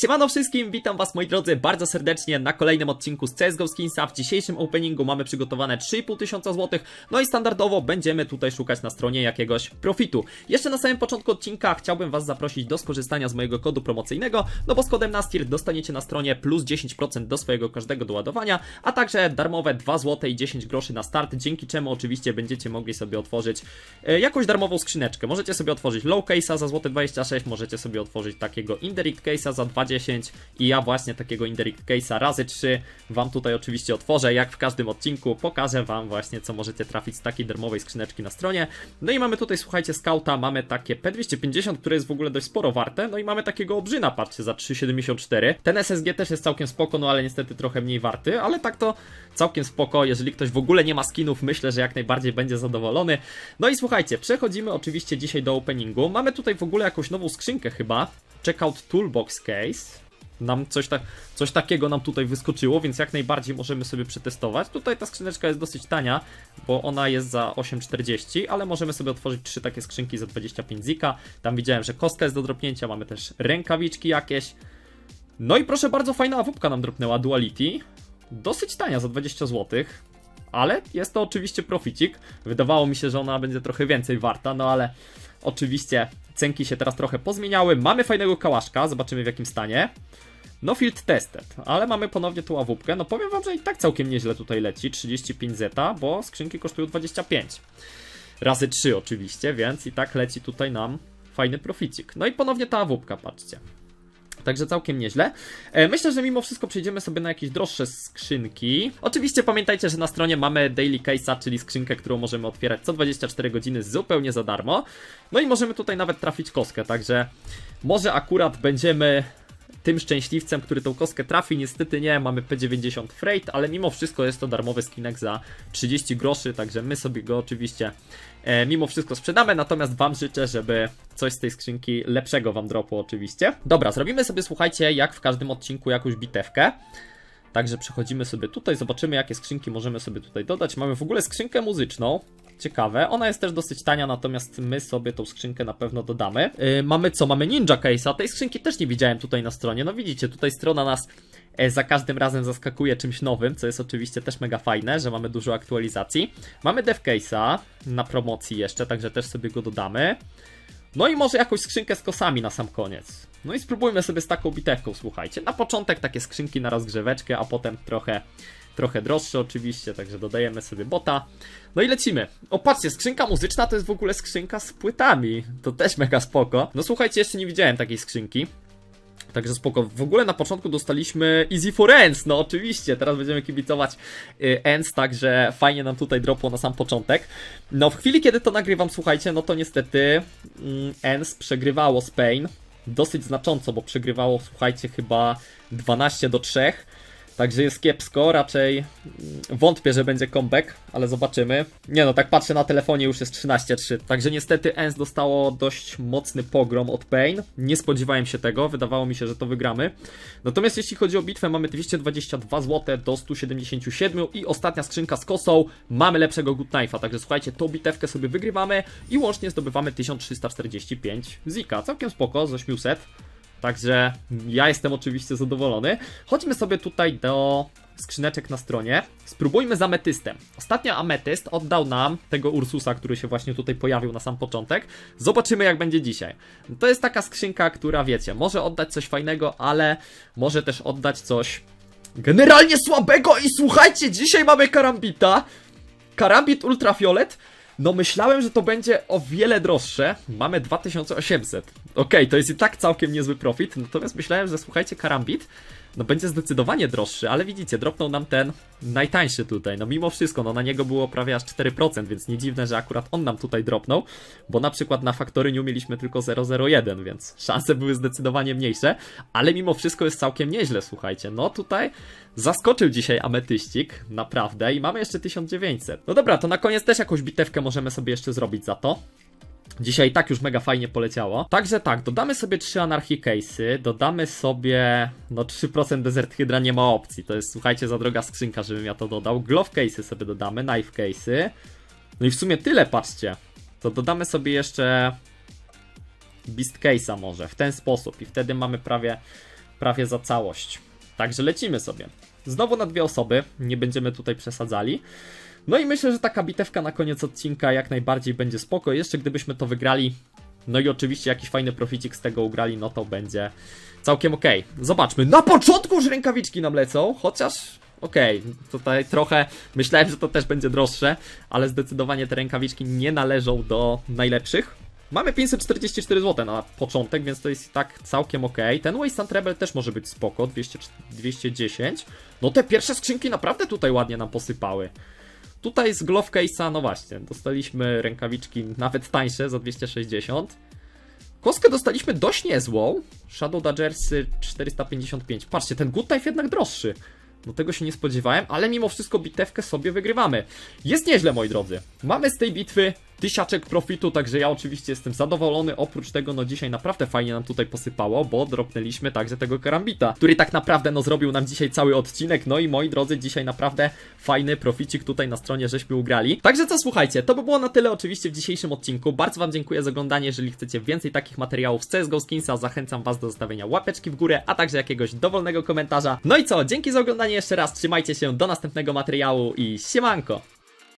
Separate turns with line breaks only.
Siemano wszystkim, witam was moi drodzy bardzo serdecznie na kolejnym odcinku z CSGO Skinsa. W dzisiejszym openingu mamy przygotowane 3,5 tysiąca złotych, no i standardowo będziemy tutaj szukać na stronie jakiegoś profitu. Jeszcze na samym początku odcinka chciałbym was zaprosić do skorzystania z mojego kodu promocyjnego, no bo z kodem NASTIR dostaniecie na stronie plus 10% do swojego każdego doładowania, a także darmowe 2 zł i 10 groszy na start, dzięki czemu oczywiście będziecie mogli sobie otworzyć e, jakąś darmową skrzyneczkę. Możecie sobie otworzyć low case'a za złote 26, możecie sobie otworzyć takiego indirect case'a za 2,10 i ja właśnie takiego indirect case'a razy 3 wam tutaj oczywiście otworzę, jak w każdym odcinku pokażę wam właśnie co możecie trafić z takiej darmowej skrzyneczki na stronie. No i mamy tutaj słuchajcie skauta, mamy takie P250, które jest w ogóle dość sporo warte, no i mamy takiego obrzyna, patrzcie, za 3,74. Ten SSG też jest całkiem spoko, no ale niestety trochę mniej warty, ale tak to całkiem spoko, jeżeli ktoś w ogóle nie ma skinów, myślę, że jak najbardziej będzie zadowolony. No i słuchajcie, przechodzimy oczywiście dzisiaj do openingu. Mamy tutaj w ogóle jakąś nową skrzynkę chyba. Checkout Toolbox Case. Nam coś, coś takiego nam tutaj wyskoczyło, więc jak najbardziej możemy sobie przetestować. Tutaj ta skrzyneczka jest dosyć tania, bo ona jest za 8,40, ale możemy sobie otworzyć trzy takie skrzynki za 25 zika. Tam widziałem, że kostka jest do dropnięcia, mamy też rękawiczki jakieś. No i proszę bardzo, fajna awupka nam dropnęła Duality. Dosyć tania, za 20 zł. Ale jest to oczywiście proficik. Wydawało mi się, że ona będzie trochę więcej warta, no ale oczywiście cenki się teraz trochę pozmieniały. Mamy fajnego kałaszka, zobaczymy w jakim stanie. No field tested, ale mamy ponownie tu ławupkę. No powiem wam, że i tak całkiem nieźle tutaj leci. 35 zeta, bo skrzynki kosztują 25. Razy 3 oczywiście, więc i tak leci tutaj nam fajny proficik. No i ponownie ta ławupka, patrzcie. Także całkiem nieźle. E, Myślę, że mimo wszystko przejdziemy sobie na jakieś droższe skrzynki. Oczywiście pamiętajcie, że na stronie mamy Daily Case'a, czyli skrzynkę, którą możemy otwierać co 24 godziny zupełnie za darmo. No i możemy tutaj nawet trafić kostkę, także może akurat będziemy tym szczęśliwcem, który tą kostkę trafi. Niestety nie, mamy P90 Freight, ale mimo wszystko jest to darmowy skinek za 30 groszy, także my sobie go oczywiście e, mimo wszystko sprzedamy, natomiast wam życzę, żeby coś z tej skrzynki lepszego wam dropło oczywiście. Dobra, zrobimy sobie, słuchajcie, jak w każdym odcinku jakąś bitewkę. Także przechodzimy sobie tutaj, zobaczymy jakie skrzynki możemy sobie tutaj dodać. Mamy w ogóle skrzynkę muzyczną. Ciekawe, ona jest też dosyć tania, natomiast my sobie tą skrzynkę na pewno dodamy. Yy, mamy co? Mamy Ninja Case'a. Tej skrzynki też nie widziałem tutaj na stronie. No widzicie, tutaj strona nas e, za każdym razem zaskakuje czymś nowym, co jest oczywiście też mega fajne, że mamy dużo aktualizacji. Mamy Dev Case'a na promocji jeszcze, także też sobie go dodamy. No i może jakąś skrzynkę z kosami na sam koniec. No i spróbujmy sobie z taką bitewką, słuchajcie. Na początek takie skrzynki na rozgrzeweczkę, a potem trochę, trochę droższe oczywiście, także dodajemy sobie bota. No i lecimy. O, patrzcie, skrzynka muzyczna to jest w ogóle skrzynka z płytami. To też mega spoko. No słuchajcie, jeszcze nie widziałem takiej skrzynki. Także spoko. W ogóle na początku dostaliśmy Easy for Ends, no oczywiście. Teraz będziemy kibicować y, Ends, także fajnie nam tutaj dropło na sam początek. No w chwili, kiedy to nagrywam, słuchajcie, no to niestety mm, Ends przegrywało z Pain dosyć znacząco, bo przegrywało, słuchajcie, chyba 12 do 3. Także jest kiepsko, raczej wątpię, że będzie comeback, ale zobaczymy. Nie no, tak patrzę na telefonie, już jest 13-3. Także niestety ENS dostało dość mocny pogrom od Pain. Nie spodziewałem się tego, wydawało mi się, że to wygramy. Natomiast jeśli chodzi o bitwę, mamy 222 zł do 177 i ostatnia skrzynka z kosą. Mamy lepszego Good Knife'a, także słuchajcie, tą bitewkę sobie wygrywamy i łącznie zdobywamy 1345 zika. Całkiem spoko, z 800. Także ja jestem oczywiście zadowolony. Chodźmy sobie tutaj do skrzyneczek na stronie. Spróbujmy z ametystem. Ostatnio ametyst oddał nam tego Ursusa, który się właśnie tutaj pojawił na sam początek. Zobaczymy jak będzie dzisiaj. To jest taka skrzynka, która wiecie, może oddać coś fajnego, ale może też oddać coś generalnie słabego i słuchajcie, dzisiaj mamy karambita. Karambit ultrafiolet. No myślałem, że to będzie o wiele droższe. Mamy 2800. Okej, to jest i tak całkiem niezły profit. Natomiast myślałem, że słuchajcie, karambit no będzie zdecydowanie droższy, ale widzicie, dropnął nam ten najtańszy tutaj. No mimo wszystko, no na niego było prawie aż 4%, więc nie dziwne, że akurat on nam tutaj dropnął, bo na przykład na faktoryniu mieliśmy tylko 001, więc szanse były zdecydowanie mniejsze, ale mimo wszystko jest całkiem nieźle, słuchajcie. No tutaj zaskoczył dzisiaj ametyścik, naprawdę, i mamy jeszcze 1900. No dobra, to na koniec też jakąś bitewkę możemy sobie jeszcze zrobić za to. Dzisiaj tak już mega fajnie poleciało. Także tak, dodamy sobie 3 anarchy case'y, dodamy sobie, no 3% desert hydra nie ma opcji, to jest słuchajcie za droga skrzynka, żebym ja to dodał. Glove case'y sobie dodamy, knife case'y. No i w sumie tyle, patrzcie. To dodamy sobie jeszcze Beast case'a może, w ten sposób i wtedy mamy prawie prawie za całość. Także lecimy sobie. Znowu na dwie osoby, nie będziemy tutaj przesadzali. No i myślę, że taka bitewka na koniec odcinka jak najbardziej będzie spoko. Jeszcze gdybyśmy to wygrali, no i oczywiście jakiś fajny proficik z tego ugrali, no to będzie całkiem okej. Zobaczmy, na początku już rękawiczki nam lecą, chociaż okej, tutaj trochę myślałem, że to też będzie droższe, ale zdecydowanie te rękawiczki nie należą do najlepszych. Mamy 544 zł na początek, więc to jest i tak całkiem ok. Ten Wasteland Rebel też może być spoko, 200, 210. No te pierwsze skrzynki naprawdę tutaj ładnie nam posypały. Tutaj z Glove Case'a, no właśnie, dostaliśmy rękawiczki nawet tańsze za 260. Kostkę dostaliśmy dość niezłą. Shadow Dodgersy 455. Patrzcie, ten Good Knife jednak droższy. No tego się nie spodziewałem, ale mimo wszystko bitewkę sobie wygrywamy. Jest nieźle, moi drodzy. Mamy z tej bitwy tysiaczek profitu, także ja oczywiście jestem zadowolony. Oprócz tego, no dzisiaj naprawdę fajnie nam tutaj posypało, bo dropnęliśmy także tego karambita, który tak naprawdę no zrobił nam dzisiaj cały odcinek. No i moi drodzy, dzisiaj naprawdę fajny proficik tutaj na stronie żeśmy ugrali. Także co, słuchajcie, to by było na tyle oczywiście w dzisiejszym odcinku. Bardzo wam dziękuję za oglądanie. Jeżeli chcecie więcej takich materiałów z CSGO Skinsa, zachęcam was do zostawienia łapeczki w górę, a także jakiegoś dowolnego komentarza. No i co, dzięki za oglądanie jeszcze raz, trzymajcie się, do następnego materiału i siemanko!